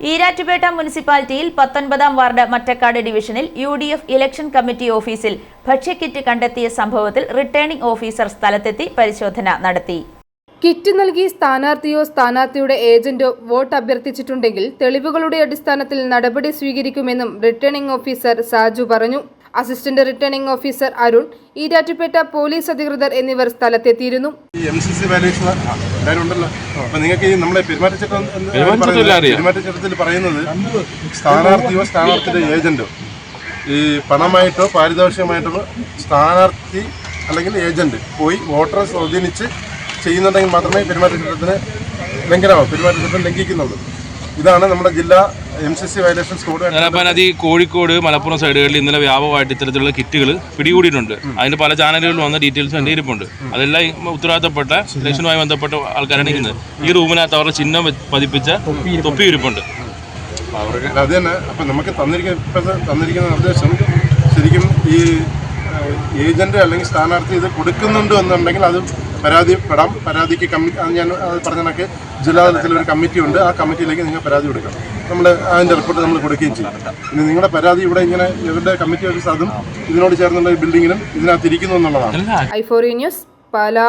ഈരാറ്റുപേട്ട മുനിസിപ്പാലിറ്റിയിൽ പത്തൊൻപതാം വാർഡ് മറ്റക്കാട് ഡിവിഷനിൽ U D F election committee ഓഫീസിൽ ഭക്ഷ്യക്കിറ്റ് കണ്ടെത്തിയ സംഭവത്തിൽ റിട്ടേണിംഗ് ഓഫീസർ സ്ഥലത്തെത്തി പരിശോധന നടത്തി. കിറ്റ് നൽകി സ്ഥാനാർത്ഥിയോ സ്ഥാനാർത്ഥിയുടെ ഏജന്റോ വോട്ട് അഭ്യർത്ഥിച്ചിട്ടുണ്ടെങ്കിൽ തെളിവുകളുടെ അടിസ്ഥാനത്തിൽ നടപടി സ്വീകരിക്കുമെന്നും റിട്ടേണിംഗ് ഓഫീസർ സാജു പറഞ്ഞു. Assistant returning officer Arun Erattupetta police അധികൃതർ എന്നിവർ സ്ഥലത്തെത്തിയിരുന്നു. നിങ്ങൾക്ക് അറിയാം. പെരുമാറ്റച്ചട്ടത്തിൽ പറയുന്നത് സ്ഥാനാർത്ഥിയോ സ്ഥാനാർത്ഥിയുടെ ഏജന്റോ? ഈ പണമായിട്ടോ പാരിതോഷികമായിട്ടോ സ്ഥാനാർത്ഥി അല്ലെങ്കിൽ ഏജന്റ് പോയി വോട്ടറെ സ്വാധീനിച്ച് ചെയ്യുന്നുണ്ടെങ്കിൽ മാത്രമേ പെരുമാറ്റച്ചട്ടത്തിന് ലംഘനമാവും. പെരുമാറ്റച്ചട്ടം ലംഘിക്കുന്നുള്ളൂ. ഇതാണ് നമ്മുടെ ജില്ലാ എം അത് ഈ കോഴിക്കോട് മലപ്പുറം സൈഡുകളിൽ ഇന്നലെ വ്യാപകമായിട്ട് ഇത്തരത്തിലുള്ള കിറ്റുകൾ പിടികൂടിയിട്ടുണ്ട്. അതിന് പല ചാനലുകളിൽ വന്ന ഡീറ്റെയിൽസ് എന്റെ ഇരിപ്പുണ്ട് അതെല്ലാം ഉത്തരവാദിത്തപ്പെട്ട ഇലക്ഷനുമായി ബന്ധപ്പെട്ട ആൾക്കാരാണ് ഇരിക്കുന്നത്. ഈ റൂമിനകത്ത് അവരുടെ ചിഹ്നം പതിപ്പിച്ച തൊപ്പി ഇരിപ്പുണ്ട് അത് തന്നെ അപ്പം നമുക്ക് തന്നിരിക്കുന്ന ഇപ്പോഴത്തെ തന്നിരിക്കുന്ന നിർദ്ദേശം ഏജന്റ് അല്ലെങ്കിൽ സ്ഥാനാർത്ഥി ഇത് കൊടുക്കുന്നുണ്ട് എന്നുണ്ടെങ്കിൽ അത് പരാതിപ്പെടാം. പരാതിക്ക് അത് ഞാൻ പറഞ്ഞ കണക്ക് ജില്ലാതലത്തിൽ ഒരു കമ്മിറ്റി ഉണ്ട്. ആ കമ്മിറ്റിയിലേക്ക് നിങ്ങൾ പരാതി കൊടുക്കണം. നമ്മൾ അതിന്റെ റിപ്പോർട്ട് നമ്മൾ കൊടുക്കുകയും ചെയ്യും. ഇനി നിങ്ങളുടെ പരാതി ഇവിടെ ഇങ്ങനെ ഇവരുടെ കമ്മിറ്റി ഓഫീസ് അതും ഇതിനോട് ചേർന്നുള്ള ബിൽഡിങ്ങിനും ഇതിനകത്തിരിക്കുന്നു എന്നുള്ളതാണ്. ഐഫോറി ന്യൂസ് പാലാ.